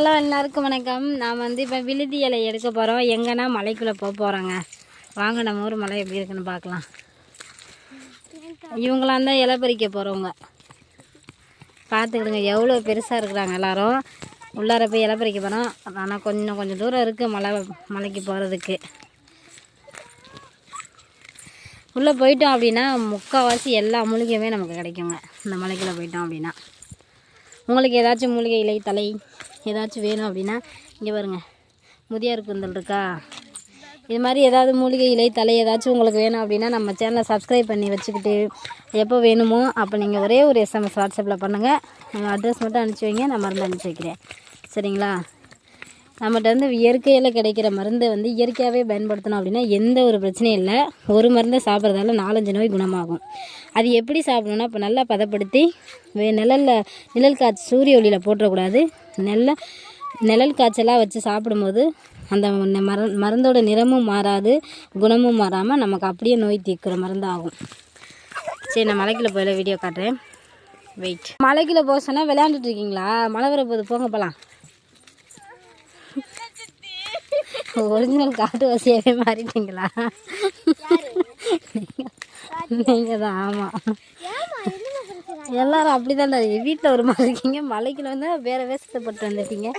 Hello எல்லாருக்கும் வணக்கம். நான் வந்து இப்போ விழுதி இலை எடுக்க போகிறோம் எங்கன்னா மலைக்குள்ளே போக போகிறோங்க வாங்க நம்ம ஊர் மலை எப்படி இருக்குன்னு பார்க்கலாம். இவங்களாம் தான் இலை பறிக்க போகிறவங்க பார்த்துக்கிடுங்க எவ்வளோ பெருசாக இருக்கிறாங்க எல்லோரும். உள்ளார போய் இலை பறிக்க போகிறோம் ஆனால் கொஞ்சம் கொஞ்சம் தூரம் இருக்குது மலை மலைக்கு போகிறதுக்கு உள்ளே போயிட்டோம் அப்படின்னா முக்கால்வாசி எல்லா மூலிகையுமே நமக்கு கிடைக்குங்க. இந்த மலைக்குள்ளே போயிட்டோம் அப்படின்னா. உங்களுக்கு ஏதாச்சும் மூலிகை இலை தலை ஏதாச்சும் வேணும் அப்படின்னா இங்கே பாருங்க முதியார் குந்தல் இருக்கா? இது மாதிரி ஏதாவது மூலிகை இலை தலை ஏதாச்சும் உங்களுக்கு வேணும் அப்படின்னா நம்ம சேனலை சப்ஸ்கிரைப் பண்ணி வச்சுக்கிட்டு எப்போ வேணுமோ அப்போ நீங்கள் ஒரே ஒரு எஸ்எம்எஸ் வாட்ஸ்அப்பில் பண்ணுங்கள் அட்ரஸ் மட்டும் அனுப்பிச்சி வைங்க நான் மருந்து அனுப்பிச்சி வைக்கிறேன். சரிங்களா? நம்மகிட்ட வந்து இயற்கையில் கிடைக்கிற மருந்தை வந்து இயற்கையாகவே பயன்படுத்தணும் அப்படின்னா எந்த ஒரு பிரச்சனையும் இல்லை. ஒரு மருந்தை சாப்பிட்றதால நாலஞ்சு நோய் குணமாகும். அது எப்படி சாப்பிடணும்னா இப்போ நல்லா பதப்படுத்தி நிழலில் நிழல் காய்ச்சி சூரிய ஒளியில் போட்டுறக்கூடாது. நெல்ல நிழல் காய்ச்சலாக வச்சு சாப்பிடும்போது அந்த மர மருந்தோட நிறமும் மாறாது குணமும் மாறாமல் நமக்கு அப்படியே நோய் தீர்க்கிற மருந்தாகும். சரி நான் மலைக்குள்ள போயில வீடியோ காட்டுறேன். வெயிட் மலைக்குள்ள போக சொன்னால் விளையாண்டுட்டு இருக்கீங்களா? மழை வர போது போங்க போகலாம் ஒரிஜினல் காட்டு வசியாவே மாறிட்டீங்களா? நீங்கள் தான் ஆமாம் எல்லாரும் அப்படி தான் வீட்டில் ஒரு மாதிரி இருக்கீங்க. மலைக்குள்ள வந்து வேறு வேஷத்தை போட்டு வந்துட்டீங்க.